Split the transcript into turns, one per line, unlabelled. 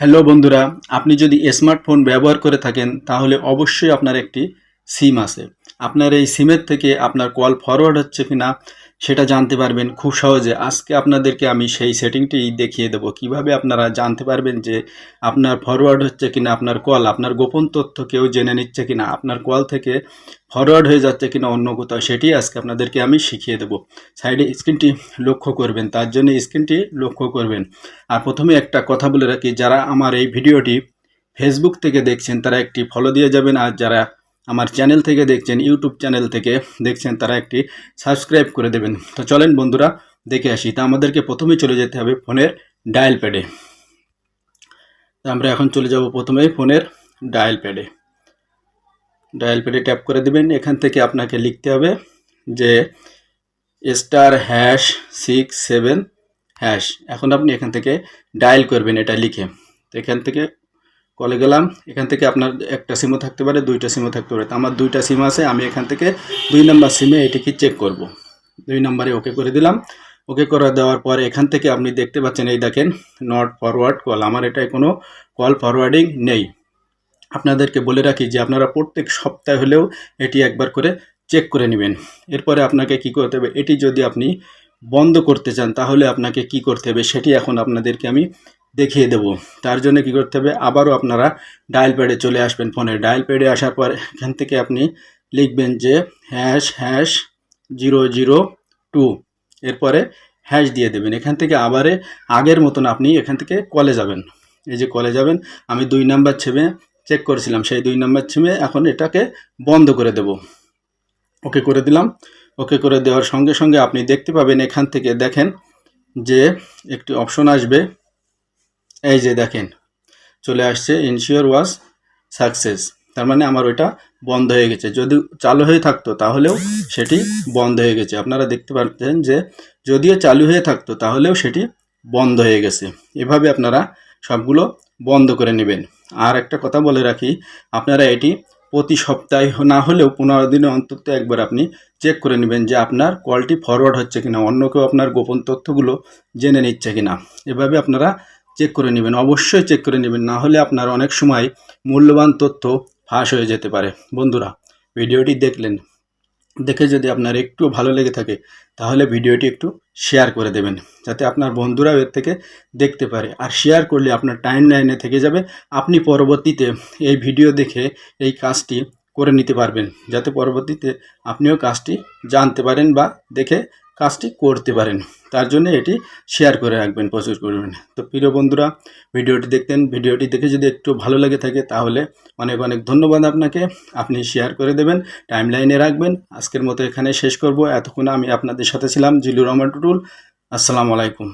Hello বন্ধুরা আপনি যদি স্মার্টফোন ব্যবহার করে থাকেন তাহলে অবশ্যই আপনার একটি সিম আছে। আপনার এই সিমের থেকে আপনার কল ফরওয়ার্ড হচ্ছে কিনা, সেটা জানতে পারবেন খুব সহজে। আজকে আপনাদেরকে আমি সেই সেটিংটি দেখিয়ে দেবো। কীভাবে আপনারা জানতে পারবেন যে আপনার ফরওয়ার্ড হচ্ছে কিনা, আপনার কল, আপনার গোপন তথ্য কেউ জেনে নিচ্ছে কিনা, আপনার কল থেকে ফরওয়ার্ড হয়ে যাচ্ছে কিনা অন্য কোথাও, সেটি আজকে আপনাদেরকে আমি শিখিয়ে দেবো। সাইডে স্ক্রিনটি লক্ষ্য করবেন, তার জন্য স্ক্রিনটি লক্ষ্য করবেন। আর প্রথমে একটা কথা বলে রাখি, যারা আমার এই ভিডিওটি ফেসবুক থেকে দেখছেন, তারা একটি ফলো দিয়ে যাবেন, আর যারা আমার চ্যানেল থেকে দেখছেন ইউটিউব চ্যানেল থেকে দেখছেন, তারা একটি সাবস্ক্রাইব করে দেবেন। তো চলেন বন্ধুরা, দেখে আসি। তা আমাদেরকে প্রথমেই চলে যেতে হবে ফোনের ডায়াল প্যাডে তা আমরা এখন চলে যাব প্রথমে ফোনের ডায়াল প্যাডে ডায়াল প্যাডে ট্যাপ করে দেবেন। এখান থেকে আপনাকে লিখতে হবে যে star hash six seven hash এখন আপনি এখান থেকে ডায়াল করবেন এটা লিখে। তো এখান থেকে কলে গেলাম, এখান থেকে আপনার একটা সিমও থাকতে পারে, দুইটা সিমও থাকতে পারে। আমার দুইটা সিম আছে, আমি এখান থেকে দুই নাম্বার সিমে এটিকে চেক করব। দুই নাম্বারে ওকে করে দিলাম। ওকে করে দেওয়ার পর এখান থেকে আপনি দেখতে পাচ্ছেন, এই দেখেন নট ফরওয়ার্ড কল আমার এটায় কোনো কল ফরওয়ার্ডিং নেই। আপনাদেরকে বলে রাখি যে, আপনারা প্রত্যেক সপ্তাহে হলেও এটি একবার করে চেক করে নেবেন। এরপরে আপনাকে কি করতে হবে? এটি যদি আপনি বন্ধ করতে চান, তাহলে আপনাকে কি করতে হবে? সেটি এখন আপনাদেরকে আমি দেখিয়ে দেব। তার জন্য কি করতে হবে? আবারও আপনারা ডায়াল প্যাডে চলে আসবেন ফোনে ডায়াল প্যাডে আসার পর এখান থেকে আপনি লিখবেন যে hash hash zero zero two এরপরে হ্যাশ দিয়ে দেবেন। এখান থেকে আবারে আগের মতন আপনি এখান থেকে কলে যাবেন। এই যে কলে যাবেন, আমি দুই নাম্বার ছেমে চেক করেছিলাম। সেই দুই নাম্বার ছেমে এখন এটাকে বন্ধ করে দেব। ওকে করে দিলাম। ওকে করে দেওয়ার সঙ্গে সঙ্গে আপনি দেখতে পাবেন এখান থেকে দেখেন যে একটি অপশন আসবে। এই যে দেখেন, চলে আসছে ইনশিওর ওয়াজ সাকসেস তার মানে আমার ওইটা বন্ধ হয়ে গেছে। যদি চালু হয়ে থাকতো, তাহলেও সেটি বন্ধ হয়ে গেছে। আপনারা দেখতে পাচ্ছেন যে, যদিও চালু হয়ে থাকতো, তাহলেও সেটি বন্ধ হয়ে গেছে। এভাবে আপনারা সবগুলো বন্ধ করে নেবেন। আর একটা কথা বলে রাখি, আপনারা এটি প্রতি সপ্তাহে না হলেও পনেরো দিনে অন্তত একবার আপনি চেক করে নেবেন যে আপনার কলটি ফরওয়ার্ড হচ্ছে কিনা। অন্য কেউ আপনার গোপন তথ্যগুলো জেনে নিচ্ছে কিনা। এভাবে আপনারা চেক করে নেবেন, অবশ্যই চেক করে নেবেন, না হলে আপনার অনেক সময় মূল্যবান তথ্য ফাঁস হয়ে যেতে পারে। বন্ধুরা, ভিডিওটি দেখলেন, দেখে যদি আপনার একটু ভালো লেগে থাকে, তাহলে ভিডিওটি একটু শেয়ার করে দেবেন, যাতে আপনার বন্ধুরাও এর থেকে দেখতে পারে। আর শেয়ার করলে আপনার টাইম লাইনে থেকে যাবে, আপনি পরবর্তীতে এই ভিডিও দেখে এই কাজটি করে নিতে পারবেন, যাতে পরবর্তীতে আপনিও কাজটি জানতে পারেন বা দেখে কাজটি করতে পারেন। তার জন্য এটি শেয়ার করে রাখবেন, প্রচুর পরিমাণে। তো প্রিয় বন্ধুরা, ভিডিওটি দেখতেন, ভিডিওটি দেখে যদি একটু ভালো লাগে থাকে, তাহলে অনেক অনেক ধন্যবাদ আপনাকে। আপনি শেয়ার করে দেবেন টাইম লাইনে রাখবেন। আজকের মতো এখানে শেষ করব। এতক্ষণ আমি আপনাদের সাথে ছিলাম জিলুর রহমান টুটুল। আসসালামু আলাইকুম।